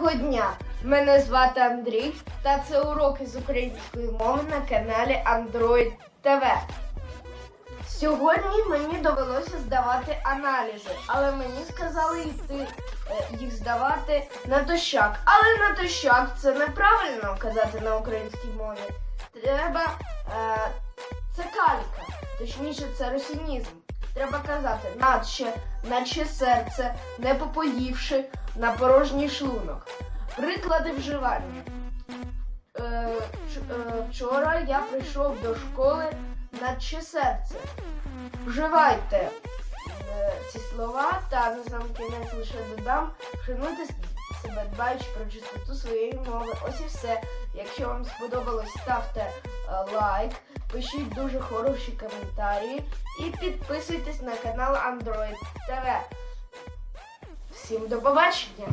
Доброго дня! Мене звати Андрій, та це уроки з української мови на каналі Android TV. Сьогодні мені довелося здавати аналізи, але мені сказали йти е, їх здавати натощак. Але натощак це неправильно казати на українській мові. Треба е, це калька, точніше, це росінізм. Треба казати наче, наче серце, не попоївши на порожній шлунок. Приклади вживання. Е, е, вчора я прийшов до школи наче серце. Вживайте е, ці слова та на сам кінець лише додам, шануйте себе, дбаючи про чистоту своєї мови. Ось і все. Якщо вам сподобалось, ставте е, лайк, пишіть дуже хороші коментарі і підписуйтесь на канал Android TV. Всім до побачення!